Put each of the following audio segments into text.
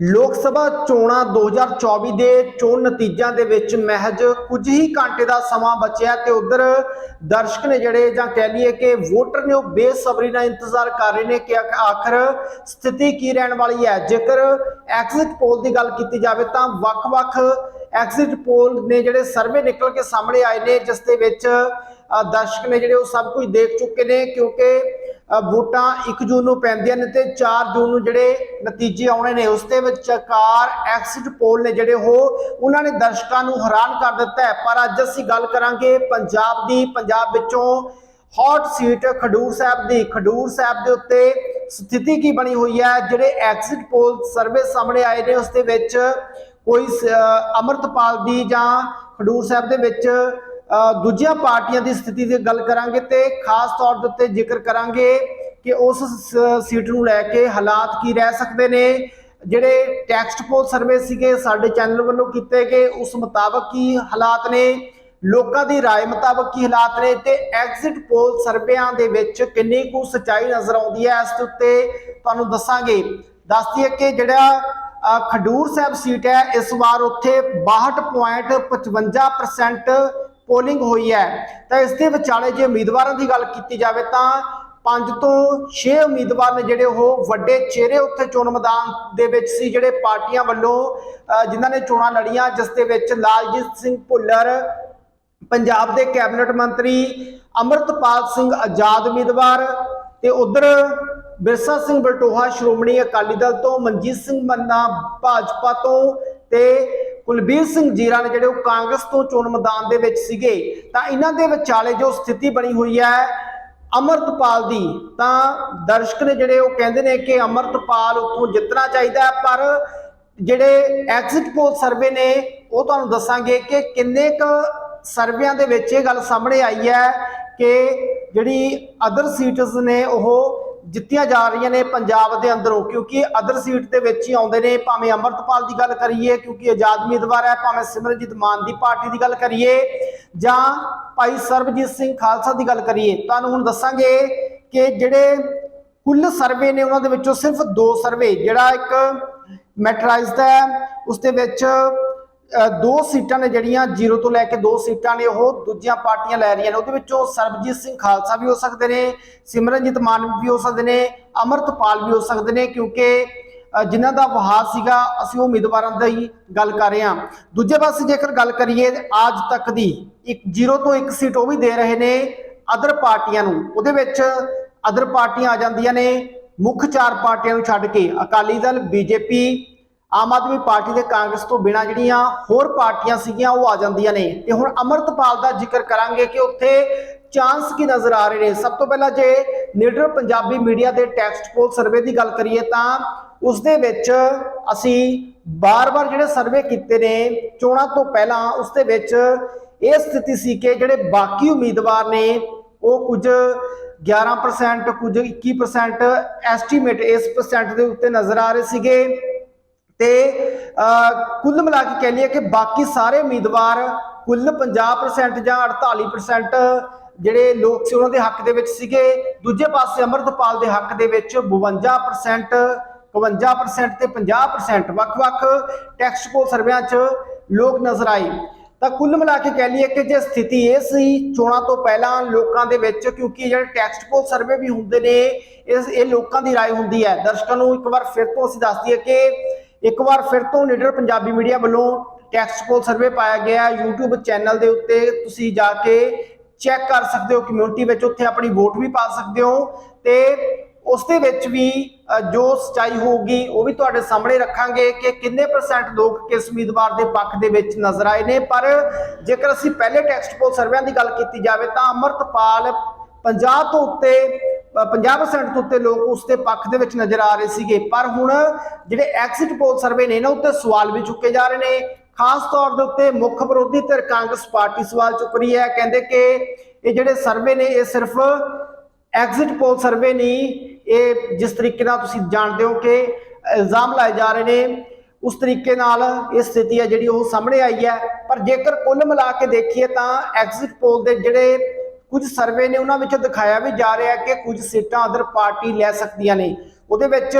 ਲੋਕ ਸਭਾ ਚੋਣਾਂ 2024 ਦੇ ਚੋਣ ਨਤੀਜਿਆਂ ਦੇ ਵਿੱਚ ਮਹਿਜ ਕੁਝ ਹੀ ਘੰਟੇ ਦਾ ਸਮਾਂ ਬਚਿਆ ਤੇ ਉਧਰ ਦਰਸ਼ਕ ਨੇ ਜਿਹੜੇ ਜਾਂ ਕਹਿ ਲਈਏ ਕਿ ਵੋਟਰ ਨੇ ਉਹ ਬੇਸਬਰੀ ਨਾਲ ਇੰਤਜ਼ਾਰ ਕਰ ਰਹੇ ਨੇ ਕਿ ਆਖਰ ਸਥਿਤੀ ਕੀ ਰਹਿਣ ਵਾਲੀ ਹੈ। ਜੇਕਰ ਐਗਜ਼ਿਟ ਪੋਲ ਦੀ ਗੱਲ ਕੀਤੀ ਜਾਵੇ ਤਾਂ ਵੱਖ-ਵੱਖ ਐਗਜ਼ਿਟ ਪੋਲ ਨੇ ਜਿਹੜੇ ਸਰਵੇ ਨਿਕਲ ਕੇ ਸਾਹਮਣੇ ਆਏ ਨੇ, ਜਿਸ ਦੇ ਵਿੱਚ ਦਰਸ਼ਕ ਨੇ ਜਿਹੜੇ ਉਹ ਸਭ ਕੁਝ ਦੇਖ ਚੁੱਕੇ ਨੇ ਕਿਉਂਕਿ ਵੋਟਾਂ 1 ਜੂਨ ਨੂੰ ਪੈਂਦੀਆਂ ਨੇ ਤੇ 4 ਜੂਨ ਨੂੰ ਜਿਹੜੇ ਨਤੀਜੇ ਆਉਣੇ ਨੇ, ਉਸ ਦੇ ਵਿਚਕਾਰ ਐਗਜ਼ਿਟ ਪੋਲ ਨੇ ਜਿਹੜੇ ਉਹ, ਉਹਨਾਂ ਨੇ ਦਰਸ਼ਕਾਂ ਨੂੰ ਹੈਰਾਨ ਕਰ ਦਿੱਤਾ ਹੈ। ਪਰ ਅੱਜ ਅਸੀਂ ਗੱਲ ਕਰਾਂਗੇ ਪੰਜਾਬ ਦੀ, ਪੰਜਾਬ ਵਿੱਚੋਂ ਹੌਟ ਸੀਟ ਖਡੂਰ ਸਾਹਿਬ ਦੀ। ਖਡੂਰ ਸਾਹਿਬ ਦੇ ਉੱਤੇ ਸਥਿਤੀ ਕੀ ਬਣੀ ਹੋਈ ਹੈ? ਜਿਹੜੇ ਐਗਜ਼ਿਟ ਪੋਲ ਸਰਵੇ ਸਾਹਮਣੇ ਆਏ ਨੇ, ਉਸ ਦੇ ਵਿੱਚ ਕੋਈ ਸ- ਅੰਮ੍ਰਿਤਪਾਲ ਦੀ ਜਾਂ ਖਡੂਰ ਸਾਹਿਬ ਦੇ ਵਿੱਚ ਦੂਜੀਆਂ ਪਾਰਟੀਆਂ ਦੀ ਸਥਿਤੀ ਦੀ ਗੱਲ ਕਰਾਂਗੇ ਤੇ ਖਾਸ ਤੌਰ ਦੇ ਉੱਤੇ ਜ਼ਿਕਰ ਕਰਾਂਗੇ ਕਿ ਉਸ ਸ- ਸੀਟ ਨੂੰ ਲੈ ਕੇ ਹਾਲਾਤ ਕੀ ਰਹਿ ਸਕਦੇ ਨੇ ਜਿਹੜੇ ਟੈਕਸਟ ਪੋਲ ਸਰਵੇ ਸੀਗੇ ਸਾਡੇ ਚੈਨਲ ਵੱਲੋਂ ਕੀਤੇ ਗਏ ਉਸ ਮੁਤਾਬਕ ਕੀ ਹਾਲਾਤ ਨੇ ਲੋਕਾਂ ਦੀ رائے ਮੁਤਾਬਕ ਕੀ ਹਾਲਾਤ ਨੇ ਤੇ ਐਗਜ਼ਿਟ ਪੋਲ ਸਰਵੇਆਂ ਦੇ ਵਿੱਚ ਕਿੰਨੀ ਕੁ ਸੱਚਾਈ ਨਜ਼ਰ ਆਉਂਦੀ ਹੈ ਇਸ ਦੇ ਉੱਤੇ ਤੁਹਾਨੂੰ ਦੱਸਾਂਗੇ ਦੱਸਦੀ ਹੈ ਕਿ ਜਿਹੜਾ ਅ, ਖਡੂਰ ਸਾਹਿਬ ਸੀਟ ਹੈ ਇਸ ਵਾਰ ਉੱਥੇ 62.55% ਪੋਲਿੰਗ ਹੋਈ ਹੈ, ਤਾਂ ਇਸ ਦੇ ਵਿਚਾਲੇ ਜੇ ਉਮੀਦਵਾਰਾਂ ਦੀ ਗੱਲ ਕੀਤੀ ਜਾਵੇ ਤਾਂ ਪੰਜ ਤੋਂ 6 ਉਮੀਦਵਾਰ ਨੇ ਜਿਹੜੇ ਉਹ ਵੱਡੇ ਚਿਹਰੇ ਉੱਥੇ ਚੋਣ ਮੈਦਾਨ ਦੇ ਵਿੱਚ ਸੀ, ਜਿਹੜੇ ਪਾਰਟੀਆਂ ਵੱਲੋਂ ਜਿਨ੍ਹਾਂ ਨੇ ਚੋਣਾਂ ਲੜੀਆਂ, ਜਿਸ ਦੇ ਵਿੱਚ ਲਾਲਜੀਤ ਸਿੰਘ ਭੁੱਲਰ, ਪੰਜਾਬ ਦੇ ਕੈਬਨਿਟ ਮੰਤਰੀ ਅਮਰਤਪਾਲ ਸਿੰਘ ਆਜ਼ਾਦ ਉਮੀਦਵਾਰ ਤੇ ਉਧਰ ਬਿਰਸਾ ਸਿੰਘ ਬਲਟੋਹਾ, ਸ਼੍ਰੋਮਣੀ ਅਕਾਲੀ ਦਲ ਤੋਂ, ਮਨਜੀਤ ਸਿੰਘ ਮੰਨਾ, ਭਾਜਪਾ ਤੋਂ ਤੇ ਕੁਲਬੀਰ ਸਿੰਘ ਜੀਰਾ ਨੇ ਜਿਹੜੇ ਉਹ ਕਾਂਗਰਸ ਤੋਂ ਚੋਣ ਮੈਦਾਨ ਦੇ ਵਿੱਚ ਸੀਗੇ, ਤਾਂ ਇਹਨਾਂ ਦੇ ਵਿਚਾਲੇ ਜੋ ਸਥਿਤੀ ਬਣੀ ਹੋਈ ਹੈ ਅਮਰਤਪਾਲ ਦੀ, ਤਾਂ ਦਰਸ਼ਕ ਨੇ ਜਿਹੜੇ ਉਹ ਕਹਿੰਦੇ ਨੇ ਕਿ ਅਮਰਤਪਾਲ ਉੱਥੋਂ ਜਿੱਤਣਾ ਚਾਹੀਦਾ ਪਰ ਜਿਹੜੇ ਐਗਜ਼ਿਟ ਪੋਲ ਸਰਵੇ ਨੇ, ਉਹ ਤੁਹਾਨੂੰ ਦੱਸਾਂਗੇ ਕਿ ਕਿੰਨੇ ਕ ਸਰਵਿਆਂ ਦੇ ਵਿੱਚ ਇਹ ਗੱਲ ਸਾਹਮਣੇ ਆਈ ਹੈ ਕਿ ਜਿਹੜੀ ਅਦਰ ਸੀਟਸ ਨੇ ਉਹ ਜਿੱਤੀਆਂ ਜਾ ਰਹੀਆਂ ਨੇ ਪੰਜਾਬ ਦੇ ਅੰਦਰੋਂ, ਕਿਉਂਕਿ ਅਦਰ ਸੀਟ ਦੇ ਵਿੱਚ ਹੀ ਆਉਂਦੇ ਨੇ। ਭਾਵੇਂ ਅਮਰਤਪਾਲ ਦੀ ਗੱਲ ਕਰੀਏ, ਕਿਉਂਕਿ ਆਜ਼ਾਦ ਉਮੀਦਵਾਰ ਹੈ, ਭਾਵੇਂ ਸਿਮਰਨਜੀਤ ਮਾਨ ਦੀ ਪਾਰਟੀ ਦੀ ਗੱਲ ਕਰੀਏ, ਜਾਂ ਭਾਈ ਸਰਬਜੀਤ ਸਿੰਘ ਖਾਲਸਾ ਦੀ ਗੱਲ ਕਰੀਏ, ਤੁਹਾਨੂੰ ਹੁਣ ਦੱਸਾਂਗੇ ਕਿ ਜਿਹੜੇ ਕੁੱਲ ਸਰਵੇ ਨੇ ਉਹਨਾਂ ਦੇ ਵਿੱਚੋਂ ਸਿਰਫ ਦੋ ਸਰਵੇ, ਜਿਹੜਾ ਇੱਕ ਮੈਟਰਾਈਜ਼ਡ ਹੈ, ਉਸ ਦੇ ਵਿੱਚ ਦੋ ਸੀਟਾਂ ਨੇ ਜਿਹੜੀਆਂ 0 ਤੋਂ ਲੈ ਕੇ ਦੋ ਸੀਟਾਂ ਨੇ ਉਹ ਦੂਜੀਆਂ ਪਾਰਟੀਆਂ ਲੈ ਰਹੀਆਂ ਨੇ। ਉਹਦੇ ਵਿੱਚੋਂ ਸਰਬਜੀਤ ਸਿੰਘ ਖਾਲਸਾ ਵੀ ਹੋ ਸਕਦੇ ਨੇ ਸਿਮਰਨਜੀਤ ਮਾਨ ਵੀ ਹੋ ਸਕਦੇ ਨੇ ਅਮਰਤਪਾਲ ਵੀ ਹੋ ਸਕਦੇ ਨੇ ਕਿਉਂਕਿ ਅ, ਜਿਨ੍ਹਾਂ ਦਾ ਵਹਾਅ ਸੀਗਾ ਅਸੀਂ ਉਹ ਉਮੀਦਵਾਰਾਂ ਦਾ ਹੀ ਗੱਲ ਕਰ ਰਹੇ ਹਾਂ। ਦੂਜੇ ਪਾਸੇ ਜੇਕਰ ਗੱਲ ਕਰੀਏ ਅੱਜ ਤੱਕ ਦੀ ਇੱਕ 0 ਤੋਂ ਇੱਕ ਸੀਟ ਉਹ ਵੀ ਦੇ ਰਹੇ ਨੇ ਅਦਰ ਪਾਰਟੀਆਂ ਨੂੰ। ਉਹਦੇ ਵਿੱਚ ਅਦਰ ਪਾਰਟੀਆਂ ਆ ਜਾਂਦੀਆਂ ਨੇ ਮੁੱਖ ਚਾਰ ਪਾਰਟੀਆਂ ਨੂੰ ਛੱਡ ਕੇ ਅਕਾਲੀ ਦਲ ਬੀਜੇਪੀ ਆਮ ਆਦਮੀ ਪਾਰਟੀ ਤੇ ਕਾਂਗਰਸ ਤੋਂ ਬਿਨਾਂ ਜਿਹੜੀਆਂ ਹੋਰ ਪਾਰਟੀਆਂ ਸੀਗੀਆਂ, ਉਹ ਆ ਜਾਂਦੀਆਂ ਨੇ। ਤੇ ਹੁਣ ਅਮਰਤਪਾਲ ਦਾ ਜ਼ਿਕਰ ਕਰਾਂਗੇ ਕਿ ਉੱਥੇ ਚਾਂਸ ਕੀ ਨਜ਼ਰ ਆ ਰਹੇ ਨੇ। ਸਭ ਤੋਂ ਪਹਿਲਾਂ ਜੇ ਨੀਡਰ ਪੰਜਾਬੀ ਮੀਡੀਆ ਦੇ ਟੈਕਸਟ ਪੋਲ ਸਰਵੇ ਦੀ ਗੱਲ ਕਰੀਏ ਤਾਂ ਉਸ ਦੇ ਵਿੱਚ ਅਸੀਂ ਬਾਰ-ਬਾਰ ਜਿਹੜੇ ਸਰਵੇ ਕੀਤੇ ਨੇ, ਚੋਣਾਂ ਤੋਂ ਪਹਿਲਾਂ ਉਸ ਦੇ ਵਿੱਚ ਇਹ ਸਥਿਤੀ ਸੀ ਕਿ ਜਿਹੜੇ ਬਾਕੀ ਉਮੀਦਵਾਰ ਨੇ, ਉਹ ਕੁਝ 11% ਕੁਝ 21% ਐਸਟੀਮੇਟ ਇਸ ਪਰਸੈਂਟ ਦੇ ਉੱਤੇ ਨਜ਼ਰ ਆ ਰਹੇ ਸੀਗੇ। ਤੇ ਅਹ, ਕੁੱਲ ਮਿਲਾ ਕੇ ਕਹਿ ਲਈਏ ਕਿ ਬਾਕੀ ਸਾਰੇ ਉਮੀਦਵਾਰ ਕੁੱਲ 50% ਜਾਂ 48% ਜਿਹੜੇ ਲੋਕ ਸੀ ਉਹਨਾਂ ਦੇ ਹੱਕ ਦੇ ਵਿੱਚ ਸੀਗੇ ਦੂਜੇ ਪਾਸੇ ਅਮਰਤਪਾਲ ਦੇ ਹੱਕ ਦੇ ਵਿੱਚ 52% 51% ਤੇ 50% ਵੱਖ-ਵੱਖ ਟੈਕਸਟ ਪੋਲ ਸਰਵੇਆਂ 'ਚ ਲੋਕ ਨਜ਼ਰ ਆਏ ਤਾਂ ਕੁੱਲ ਮਿਲਾ ਕੇ ਕਹਿ ਲਈਏ ਕਿ ਜੇ ਸਥਿਤੀ ਇਹ ਸੀ ਚੋਣਾਂ ਤੋਂ ਪਹਿਲਾਂ ਲੋਕਾਂ ਦੇ ਵਿੱਚ ਕਿਉਂਕਿ ਜਿਹੜੇ ਟੈਕਸਟ ਪੋਲ ਸਰਵੇ ਵੀ ਹੁੰਦੇ ਨੇ ਇਸ ਇਹ ਲੋਕਾਂ ਦੀ رائے ਹੁੰਦੀ ਹੈ ਦਰਸ਼ਕਾਂ ਨੂੰ ਇੱਕ ਵਾਰ ਫਿਰ ਤੋਂ ਅਸੀਂ ਦੱਸ ਦਈਏ ਕਿ ਇੱਕ ਵਾਰ ਫਿਰ ਤੋਂ ਲੀਡਰ ਪੰਜਾਬੀ ਮੀਡੀਆ ਵੱਲੋਂ ਟੈਕਸਟ ਪੋਲ ਸਰਵੇ ਪਾਇਆ ਗਿਆ ਹੈ। YouTube ਚੈਨਲ ਦੇ ਉੱਤੇ ਤੁਸੀਂ ਜਾ ਕੇ ਚੈੱਕ ਕਰ ਸਕਦੇ ਹੋ ਕਮਿਊਨਿਟੀ ਵਿੱਚ ਉੱਥੇ ਆਪਣੀ ਵੋਟ ਵੀ ਪਾ ਸਕਦੇ ਹੋ ਤੇ ਉਸ ਦੇ ਵਿੱਚ ਵੀ ਜੋ ਸਚਾਈ ਹੋਊਗੀ, ਉਹ ਵੀ ਤੁਹਾਡੇ ਸਾਹਮਣੇ ਰੱਖਾਂਗੇ ਕਿ ਕਿੰਨੇ ਪਰਸੈਂਟ ਲੋਕ ਕਿਸ ਉਮੀਦਵਾਰ ਦੇ ਪੱਖ ਦੇ ਵਿੱਚ ਨਜ਼ਰ ਆਏ ਨੇ। ਪਰ ਜੇਕਰ ਅਸੀਂ ਪਹਿਲੇ ਟੈਕਸਟ ਪੋਲ ਸਰਵਿਆਂ ਦੀ ਗੱਲ ਕੀਤੀ ਜਾਵੇ ਤਾਂ ਅਮਰਤਪਾਲ 50 ਤੋਂ ਉੱਤੇ 50% ਤੋਂ ਉੱਤੇ ਲੋਕ ਉਸ ਦੇ ਪੱਖ ਦੇ ਵਿੱਚ ਨਜ਼ਰ ਆ ਰਹੇ ਸੀਗੇ। ਪਰ ਹੁਣ ਜਿਹੜੇ ਐਗਜ਼ਿਟ ਪੋਲ ਸਰਵੇ ਨੇ ਨਾ ਉੱਤੇ ਸਵਾਲ ਵੀ ਚੁੱਕੇ ਜਾ ਰਹੇ ਨੇ। ਖਾਸ ਤੌਰ ਦੇ ਉੱਤੇ ਮੁੱਖ ਵਿਰੋਧੀ ਧਿਰ ਕਾਂਗਰਸ ਪਾਰਟੀ ਸਵਾਲ ਚੁੱਕ ਰਹੀ ਹੈ। ਕਹਿੰਦੇ ਕਿ ਇਹ ਜਿਹੜੇ ਸਰਵੇ ਨੇ, ਇਹ ਸਿਰਫ ਐਗਜ਼ਿਟ ਪੋਲ ਸਰਵੇ ਨਹੀਂ, ਇਹ ਜਿਸ ਤਰੀਕੇ ਨਾਲ ਤੁਸੀਂ ਜਾਣਦੇ ਹੋ ਕਿ ਇਲਜ਼ਾਮ ਲਾਏ ਜਾ ਰਹੇ ਨੇ, ਉਸ ਤਰੀਕੇ ਨਾਲ ਇਹ ਸਥਿਤੀ ਹੈ ਜਿਹੜੀ ਉਹ ਸਾਹਮਣੇ ਆਈ ਹੈ। ਪਰ ਜੇਕਰ ਕੁੱਲ ਮਿਲਾ ਕੇ ਦੇਖੀਏ ਤਾਂ ਐਗਜ਼ਿਟ ਪੋਲ ਦੇ ਜਿਹੜੇ ਕੁਝ ਸਰਵੇ ਨੇ ਉਹਨਾਂ ਵਿੱਚ ਦਿਖਾਇਆ ਵੀ ਜਾ ਰਿਹਾ ਕਿ ਕੁਝ ਸੀਟਾਂ ਅਦਰ ਪਾਰਟੀ ਲੈ ਸਕਦੀਆਂ ਨੇ। ਉਹਦੇ ਵਿੱਚ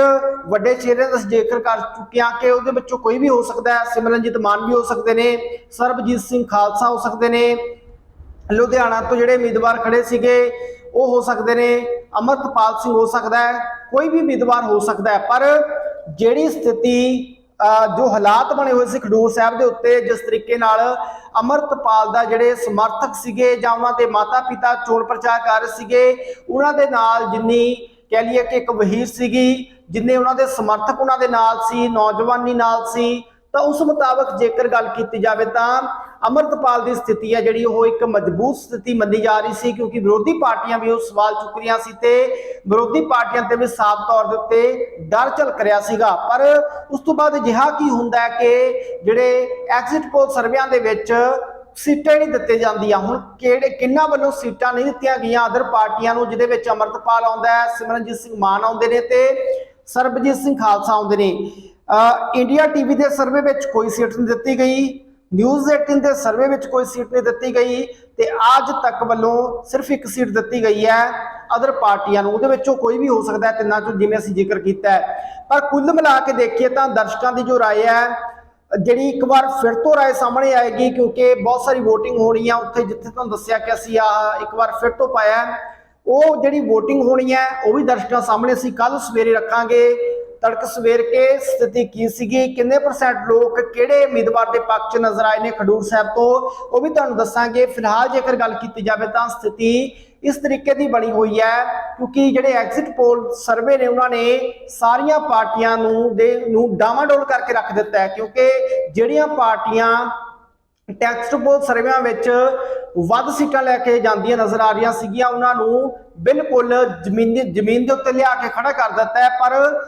ਵੱਡੇ ਚਿਹਰੇ ਦਾ ਅਸੀਂ ਜ਼ਿਕਰ ਕਰ ਚੁੱਕੇ ਹਾਂ ਕਿ ਉਹਦੇ ਵਿੱਚੋਂ ਕੋਈ ਵੀ ਹੋ ਸਕਦਾ ਹੈ। ਸਿਮਰਨਜੀਤ ਮਾਨ ਵੀ ਹੋ ਸਕਦੇ ਨੇ, ਸਰਬਜੀਤ ਸਿੰਘ ਖਾਲਸਾ ਹੋ ਸਕਦੇ ਨੇ, ਲੁਧਿਆਣਾ ਤੋਂ ਜਿਹੜੇ ਉਮੀਦਵਾਰ ਖੜੇ ਸੀਗੇ, ਉਹ ਹੋ ਸਕਦੇ ਨੇ, ਅਮਰਤਪਾਲ ਸਿੰਘ ਹੋ ਸਕਦਾ ਹੈ, ਕੋਈ ਵੀ ਉਮੀਦਵਾਰ ਹੋ ਸਕਦਾ ਹੈ। ਪਰ ਜਿਹੜੀ ਸਥਿਤੀ ਜੋ ਹਾਲਾਤ ਬਣੇ ਹੋਏ ਸੀ ਖਡੂਰ ਸਾਹਿਬ ਦੇ ਉੱਤੇ, ਜਿਸ ਤਰੀਕੇ ਨਾਲ ਅਮਰਤਪਾਲ ਦਾ ਜਿਹੜੇ ਸਮਰਥਕ ਸੀਗੇ ਜਾਂ ਉਹਨਾਂ ਦੇ ਮਾਤਾ-ਪਿਤਾ ਚੋਣ ਪ੍ਰਚਾਰ ਕਰ ਰਹੇ ਸੀਗੇ, ਉਹਨਾਂ ਦੇ ਨਾਲ ਜਿੰਨੀ ਕਹਿ ਲਈਏ ਕਿ ਇੱਕ ਵਹੀਰ ਸੀਗੀ, ਜਿੰਨੇ ਉਹਨਾਂ ਦੇ ਸਮਰਥਕ ਉਹਨਾਂ ਦੇ ਨਾਲ ਸੀ, ਨੌਜਵਾਨੀ ਨਾਲ ਸੀ, ਤਾਂ ਉਸ ਮੁਤਾਬਕ ਜੇਕਰ ਗੱਲ ਕੀਤੀ ਜਾਵੇ ਤਾਂ ਅਮਰਤਪਾਲ ਦੀ ਸਥਿਤੀ ਹੈ, ਜਿਹੜੀ ਉਹ ਇੱਕ ਮਜ਼ਬੂਤ ਸਥਿਤੀ ਮੰਨੀ ਜਾ ਰਹੀ ਸੀ ਕਿਉਂਕਿ ਵਿਰੋਧੀ ਪਾਰਟੀਆਂ ਵੀ ਉਹ ਸਵਾਲ ਚੁੱਕ ਰਹੀਆਂ ਸੀ ਤੇ ਵਿਰੋਧੀ ਪਾਰਟੀਆਂ ਤੇ ਵੀ ਸਾਫ਼ ਤੌਰ ਦੇ ਉੱਤੇ ਡਰ ਝਲਕ ਰਿਹਾ ਸੀਗਾ। ਪਰ ਉਸ ਤੋਂ ਬਾਅਦ ਅਜਿਹਾ ਕੀ ਹੁੰਦਾ ਕਿ ਜਿਹੜੇ ਐਗਜ਼ਿਟ ਪੋਲ ਸਰਵੇਆਂ ਦੇ ਵਿੱਚ ਸੀਟਾਂ ਨਹੀਂ ਦਿੱਤੇ ਜਾਂਦੀਆਂ। ਹੁਣ ਕਿਹੜੇ ਕਿੰਨਾ ਵੱਲੋਂ ਸੀਟਾਂ ਨਹੀਂ ਦਿੱਤੀਆਂ ਗਈਆਂ? ਅਦਰ ਪਾਰਟੀਆਂ ਨੂੰ, ਜਿਹਦੇ ਵਿੱਚ ਅਮਰਤਪਾਲ ਆਉਂਦਾ ਹੈ, ਸਿਮਰਨਜੀਤ ਸਿੰਘ ਮਾਨ ਆਉਂਦੇ ਨੇ ਤੇ ਸਰਬਜੀਤ ਸਿੰਘ ਖਾਲਸਾ ਆਉਂਦੇ ਨੇ। ਅਹ ਇੰਡੀਆ ਟੀਵੀ ਦੇ ਸਰਵੇ ਵਿੱਚ ਕੋਈ ਸੀਟ ਨਹੀਂ ਦਿੱਤੀ ਗਈ। ਨਿਊਜ਼ 18 ਦੇ ਸਰਵੇ ਵਿੱਚ ਕੋਈ ਸੀਟ ਨਹੀਂ ਦਿੱਤੀ ਗਈ ਤੇ ਅੱਜ ਤੱਕ ਵੱਲੋਂ ਸਿਰਫ ਇੱਕ ਸੀਟ ਦਿੱਤੀ ਗਈ ਹੈ ਅਦਰ ਪਾਰਟੀਆਂ ਨੂੰ ਉਹਦੇ ਵਿੱਚੋਂ ਕੋਈ ਵੀ ਹੋ ਸਕਦਾ ਹੈ ਤਿੰਨਾਂ ਚੋਂ ਜਿਵੇਂ ਅਸੀਂ ਜ਼ਿਕਰ ਕੀਤਾ ਹੈ ਪਰ ਕੁੱਲ ਮਿਲਾ ਕੇ ਦੇਖੀਏ ਤਾਂ ਦਰਸ਼ਕਾਂ ਦੀ ਜੋ رائے ਹੈ ਜਿਹੜੀ ਇੱਕ ਵਾਰ ਫਿਰ ਤੋਂ ਰਾਏ ਸਾਹਮਣੇ ਆਏਗੀ ਕਿਉਂਕਿ ਬਹੁਤ ਸਾਰੀ VOTING ਹੋਣੀ ਆ ਉੱਥੇ ਜਿੱਥੇ ਤੁਹਾਨੂੰ ਦੱਸਿਆ ਕਿ ਅਸੀਂ ਆ ਇੱਕ ਵਾਰ ਫਿਰ ਤੋਂ ਪਾਇਆ ਹੈ। ਉਹ ਜਿਹੜੀ VOTING ਹੋਣੀ ਹੈ ਉਹ ਵੀ ਦਰਸ਼ਕਾਂ ਸਾਹਮਣੇ ਅਸੀਂ ਕੱਲ ਸਵੇਰੇ ਰੱਖਾਂਗੇ ਤੜਕ ਸਵੇਰ ਕੇ ਸਥਿਤੀ ਕੀ ਸੀਗੀ? ਕਿੰਨੇ ਪਰਸੈਂਟ ਲੋਕ ਕਿਹੜੇ ਉਮੀਦਵਾਰ ਦੇ ਪੱਖ 'ਚ ਨਜ਼ਰ ਆਏ ਨੇ ਖਡੂਰ ਸਾਹਿਬ ਤੋਂ? ਉਹ ਵੀ ਤੁਹਾਨੂੰ ਦੱਸਾਂਗੇ। ਫਿਲਹਾਲ ਜੇਕਰ ਗੱਲ ਕੀਤੀ ਜਾਵੇ ਤਾਂ ਸਥਿਤੀ ਇਸ ਤਰੀਕੇ ਦੀ ਬਣੀ ਹੋਈ ਹੈ ਕਿਉਂਕਿ ਜਿਹੜੇ ਐਗਜ਼ਿਟ ਪੋਲ ਸਰਵੇ ਨੇ ਉਹਨਾਂ ਨੇ ਸਾਰੀਆਂ ਪਾਰਟੀਆਂ ਨੂੰ ਦੇ ਨੂੰ ਡਾਵਾਡੋਲ ਕਰਕੇ ਰੱਖ ਦਿੱਤਾ ਹੈ ਕਿਉਂਕਿ ਜਿਹੜੀਆਂ ਪਾਰਟੀਆਂ ਟੈਕਸਟ ਪੋਲ ਸਰਵੇਆਂ ਵਿੱਚ ਵੱਧ ਸੀਟਾਂ ਲੈ ਕੇ ਜਾਂਦੀਆਂ ਨਜ਼ਰ ਆ ਰਹੀਆਂ ਸੀਗੀਆਂ, ਉਹਨਾਂ ਨੂੰ ਬਿਲਕੁਲ ਜ਼ਮੀਨ ਜ਼ਮੀਨ ਦੇ ਉੱਤੇ ਲਿਆ ਕੇ ਖੜਾ ਕਰ ਦਿੱਤਾ ਹੈ। ਪਰ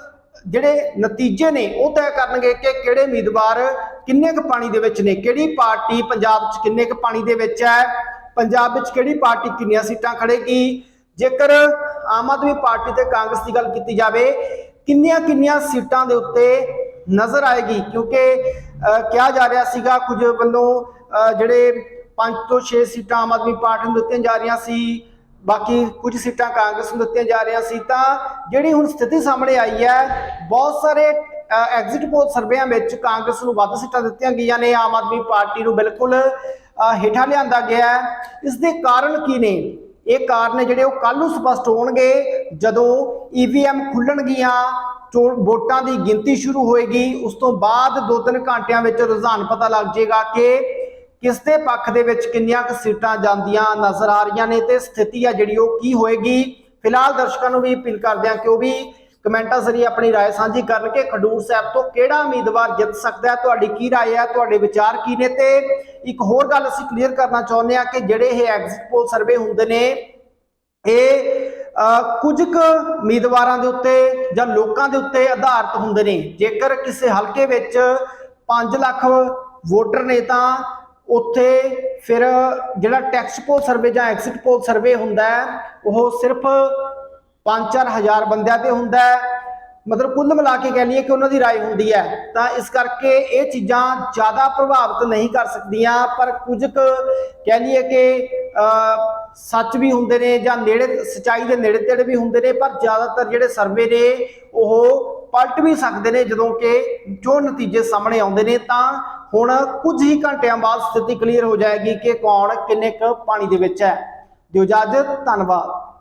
ਜਿਹੜੇ ਨਤੀਜੇ ਨੇ ਉਹ ਤੈਅ ਕਰਨਗੇ ਕਿ ਕਿਹੜੇ ਉਮੀਦਵਾਰ ਕਿੰਨੇ ਕੁ ਪਾਣੀ ਦੇ ਵਿੱਚ ਨੇ, ਕਿਹੜੀ ਪਾਰਟੀ ਪੰਜਾਬ 'ਚ ਕਿੰਨੇ ਕੁ ਪਾਣੀ ਦੇ ਵਿੱਚ ਹੈ, ਪੰਜਾਬ ਵਿੱਚ ਕਿਹੜੀ ਪਾਰਟੀ ਕਿੰਨੀਆਂ ਸੀਟਾਂ ਖੜੇਗੀ ਜੇਕਰ ਆਮ ਆਦਮੀ ਪਾਰਟੀ ਤੇ ਕਾਂਗਰਸ ਦੀ ਗੱਲ ਕੀਤੀ ਜਾਵੇ, ਕਿੰਨੀਆਂ ਕਿੰਨੀਆਂ ਸੀਟਾਂ ਦੇ ਉੱਤੇ ਨਜ਼ਰ ਆਏਗੀ? ਕਿਉਂਕਿ ਕਿਹਾ ਜਾ ਰਿਹਾ ਸੀਗਾ ਕੁਝ ਵੱਲੋਂ ਜਿਹੜੇ 5 ਤੋਂ 6 ਸੀਟਾਂ ਆਮ ਆਦਮੀ ਪਾਰਟੀ ਨੂੰ ਦਿੱਤੀਆਂ ਜਾ ਰਹੀਆਂ ਸੀ ਬਾਕੀ ਕੁਝ ਸੀਟਾਂ ਕਾਂਗਰਸ ਨੂੰ ਦਿੱਤੀਆਂ ਜਾ ਰਹੀਆਂ ਸੀ ਤਾਂ ਜਿਹੜੀ ਹੁਣ ਸਥਿਤੀ ਸਾਹਮਣੇ ਆਈ ਹੈ, ਬਹੁਤ ਸਾਰੇ ਐਗਜ਼ਿਟ ਪੋਲ ਸਰਵੇਆਂ ਵਿੱਚ ਕਾਂਗਰਸ ਨੂੰ ਵੱਧ ਸੀਟਾਂ ਦਿੱਤੀਆਂ ਗਈਆਂ ਨੇ, ਆਮ ਆਦਮੀ ਪਾਰਟੀ ਨੂੰ ਬਿਲਕੁਲ ਹੇਠਾਂ ਲਿਆਂਦਾ ਗਿਆ ਇਸ ਦੇ ਕਾਰਨ ਕੀ ਨੇ? ਇਹ ਕਾਰਨ ਜਿਹੜੇ ਉਹ ਕੱਲ ਨੂੰ ਸਪਸ਼ਟ ਹੋਣਗੇ, ਜਦੋਂ ਈਵੀਐਮ ਖੁੱਲਣਗੀਆਂ, ਚੋਣ ਵੋਟਾਂ ਦੀ ਗਿਣਤੀ ਸ਼ੁਰੂ ਹੋਏਗੀ, ਉਸ ਤੋਂ ਬਾਅਦ 2-3 ਘੰਟਿਆਂ ਵਿੱਚ ਰੁਝਾਨ ਪਤਾ ਲੱਗ ਜਾਏਗਾ ਕਿ ਕਿਸ ਦੇ ਪੱਖ ਦੇ ਵਿੱਚ ਕਿੰਨੀਆਂ ਕੁ ਸੀਟਾਂ ਜਾਂਦੀਆਂ ਨਜ਼ਰ ਆ ਰਹੀਆਂ ਨੇ ਤੇ ਸਥਿਤੀ ਆ ਜਿਹੜੀ ਉਹ ਕੀ ਹੋਏਗੀ ਫਿਲਹਾਲ ਦਰਸ਼ਕਾਂ ਨੂੰ ਵੀ ਅਪੀਲ ਕਰਦੇ ਹਾਂ ਕਿ ਉਹ ਵੀ ਕਮੈਂਟਾਂ ਜ਼ਰੀਏ ਆਪਣੀ رائے ਸਾਂਝੀ ਕਰਨ ਕਿ ਖਡੂਰ ਸਾਹਿਬ ਤੋਂ ਕਿਹੜਾ ਉਮੀਦਵਾਰ ਜਿੱਤ ਸਕਦਾ ਹੈ ਤੁਹਾਡੀ ਕੀ رائے ਹੈ ਤੁਹਾਡੇ ਵਿਚਾਰ ਕੀ ਨੇ ਤੇ ਇੱਕ ਹੋਰ ਗੱਲ ਅਸੀਂ ਕਲੀਅਰ ਕਰਨਾ ਚਾਹੁੰਦੇ ਹਾਂ ਕਿ ਜਿਹੜੇ ਇਹ ਐਗਜ਼ਿਟ ਪੋਲ ਸਰਵੇ ਹੁੰਦੇ ਨੇ ਇਹ ਅਹ, ਕੁਝ ਕੁ ਉਮੀਦਵਾਰਾਂ ਦੇ ਉੱਤੇ ਜਾਂ ਲੋਕਾਂ ਦੇ ਉੱਤੇ ਆਧਾਰਿਤ ਹੁੰਦੇ ਨੇ ਜੇਕਰ ਕਿਸੇ ਹਲਕੇ ਵਿੱਚ 5 ਲੱਖ ਵੋਟਰ ਨੇ ਤਾਂ ਉੱਥੇ ਫਿਰ ਜਿਹੜਾ ਟੈਕਸਟ ਪੋਲ ਸਰਵੇ ਜਾਂ ਐਗਜ਼ਿਟ ਪੋਲ ਸਰਵੇ ਹੁੰਦਾ ਹੈ ਉਹ ਸਿਰਫ 5-4 ਹਜ਼ਾਰ ਬੰਦਿਆਂ ਤੇ ਹੁੰਦਾ ਹੈ ਮਤਲਬ ਕੁੱਲ ਮਿਲਾ ਕੇ ਕਹਿ ਲਈਏ ਕਿ ਉਹਨਾਂ ਦੀ رائے ਹੁੰਦੀ ਹੈ ਤਾਂ ਇਸ ਕਰਕੇ ਇਹ ਚੀਜ਼ਾਂ ਜ਼ਿਆਦਾ ਪ੍ਰਭਾਵਿਤ ਨਹੀਂ ਕਰ ਸਕਦੀਆਂ ਪਰ ਕੁਝ ਕੁ ਕਹਿ ਲਈਏ ਕਿ ਅਹ, ਸੱਚ ਵੀ ਹੁੰਦੇ ਨੇ ਜਾਂ ਨੇੜੇ ਸਚਾਈ ਦੇ ਨੇੜੇ ਤੇੜੇ ਵੀ ਹੁੰਦੇ ਨੇ ਪਰ ਜ਼ਿਆਦਾਤਰ ਜਿਹੜੇ ਸਰਵੇ ਨੇ ਉਹ ਪਲਟ ਵੀ ਸਕਦੇ ਨੇ ਜਦੋਂ ਕਿ ਜੋ ਨਤੀਜੇ ਸਾਹਮਣੇ ਆਉਂਦੇ ਨੇ ਤਾਂ ਹੁਣ ਕੁਝ ਹੀ ਘੰਟਿਆਂ ਬਾਅਦ ਸਥਿਤੀ ਕਲੀਅਰ ਹੋ ਜਾਏਗੀ ਕਿ ਕੌਣ ਕਿੰਨੇ ਕੁ ਪਾਣੀ ਦੇ ਵਿੱਚ ਹੈ। ਦਿਓ ਇਜਾਜ਼ਤ ਧੰਨਵਾਦ।